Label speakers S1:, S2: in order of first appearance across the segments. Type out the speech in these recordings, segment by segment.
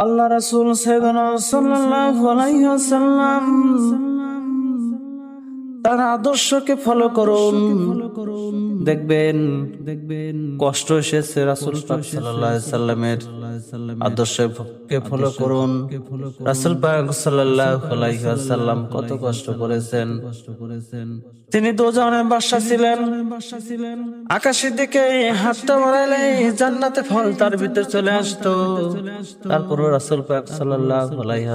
S1: আল্লাহ রাসুল সৈদনা সাল্লাল্লাহু আলাইহি ওয়াসাল্লাম তার আদর্শকে ফলো করুন। দেখবেন দেখবেন। কষ্ট এসেছে রাসূল সাল্লামের আদর্শকে ফলো করুন। রাসূল ওয়াসাল্লাম কত কষ্ট করেছেন। তিনি দোজানের বাদশা ছিলেন। আকাশের দিকে হাতটা বাড়াইলে জান্নাতে ফল তার ভিতরে চলে আসতো। তারপর রাসূল পাক সাল্লাল্লাহু আলাইহি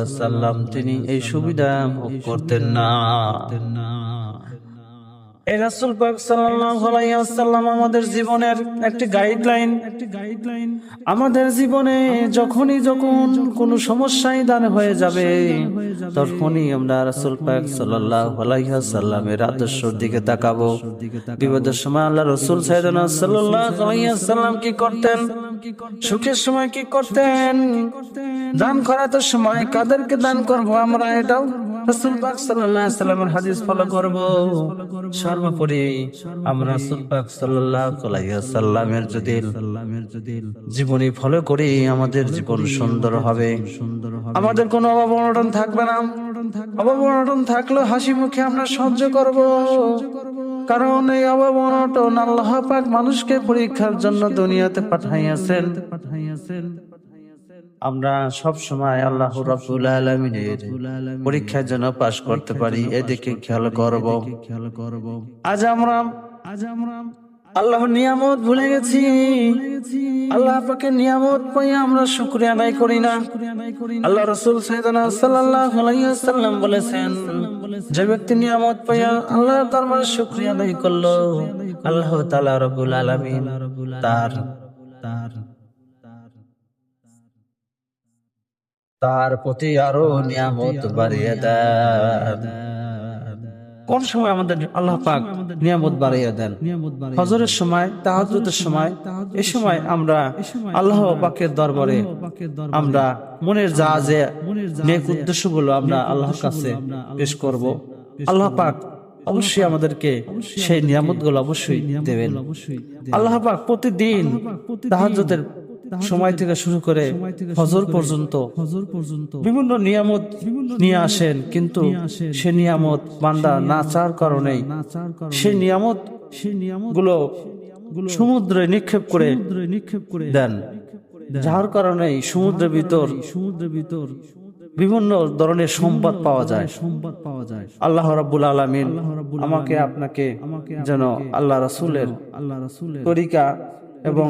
S1: তিনি এই সুবিধা ভোগ করতেন না। Ah. এই রাসূল সাল্লাল্লাহু আমাদের জীবনের একটি গাইডলাইন একটি গাইডলাইন আমাদের জীবনে যখনই যখন কোনো সমস্যায় দান হয়ে যাবে, তখনই আমরা রাসূল পাক আলাইহি ওয়াসাল্লামের দিকে তাকাবো। বিপদের সময় আল্লাহ রাসূল আলাইহি ওয়াসাল্লাম কি করতেন? সুখের সময় কি করতেন? দান করার সময় কাদেরকে দান করব আমরা? এটাও রাসূল পাক সাল্লাল্লাহু আলাইহি ওয়াসাল্লামের হাদিস ফলো করব। সর্বোপরি আমরা রাসূল পাক সাল্লাল্লাহু আলাইহি ওয়াসাল্লামের যদি জীবনী ফলো করি, আমাদের জীবন সুন্দর হবে। সুন্দর আমাদের কোনো অভাব অনটন থাকবে না। অভাব অনটন থাকলে হাসি মুখে আমরা সহ্য করব। কারণ এই অভাব অনটন আল্লাহ পাক মানুষকে পরীক্ষার জন্য দুনিয়াতে পাঠাইয়াছেন পাঠাইয়াছেন। আমরা সব সময় আল্লাহ রাব্বুল আলামিনের পরীক্ষার জন্য পাশ করতে পারি এদিকে খেয়াল করব। খেয়াল করব। আজ আমরা আজ আমরা আল্লাহর নিয়ামত ভুলে গেছি। আল্লাহ পাকের নিয়ামত পাই আমরা শুকরিয়া আদায় করি না। আল্লাহ রাসূল সাইয়েদনা সাল্লাল্লাহু আলাইহি ওয়াসাল্লাম বলেছেন যে ব্যক্তি নিয়ামত পাইয়া আল্লাহর দরবারে শুকরিয়া আদায় করল। আল্লাহ তাআলা রব্বুল আলামিন তার তার তার প্রতি আরও নিয়ামত বাড়িয়ে দেন। কোন সময় আমাদের আল্লাহ পাক নিয়ামত বাড়িয়ে দেন? হজরের সময়, তাহাজ্জুদের সময় এই সময় আমরা আল্লাহ পাকের দরবারে আমরা মনের যা যে নেক উদ্দেশ্যগুলো আমরা আল্লাহর কাছে পেশ করব, আল্লাহ পাক অবশ্যই আমাদেরকে সেই নিয়ামতগুলো অবশ্যই দেবেন। আল্লাহ পাক প্রতিদিন তাহাজ্জুদের সময় থেকে শুরু করে ফজর পর্যন্ত বিভিন্ন নিয়ামত নিয়ে আসেন কিন্তু সে নিয়ামত বান্দা না চার কারণেই সে নিয়ামত সেই নিয়ামতগুলো সমুদ্রে নিক্ষেপ করে নিক্ষেপ করে দেন। যার কারণে সমুদ্রের ভিতর সমুদ্রের ভিতর বিভিন্ন ধরনের সম্পদ পাওয়া যায়। সম্পদ পাওয়া যায়। আল্লাহ রাব্বুল আলামিন আমাকে আপনাকে যেন আল্লাহ রাসূলের আল্লাহ রাসূলের তরিকা এবং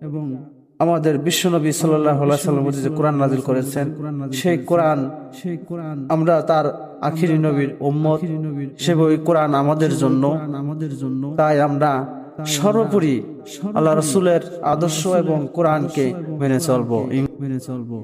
S1: এবং আমাদের বিশ্বনবী সাল্লাম যে কোরআন নাজিল করেছেন, সেই কোরআন সেই কোরআন আমরা তার আখিরি নবীর উম্মত, সে বই কোরআন আমাদের জন্য। আমাদের জন্য তাই আমরা সর্বোপরি আল্লাহ রসুলের আদর্শ এবং কোরআনকে মেনে চলবো মেনে চলবো।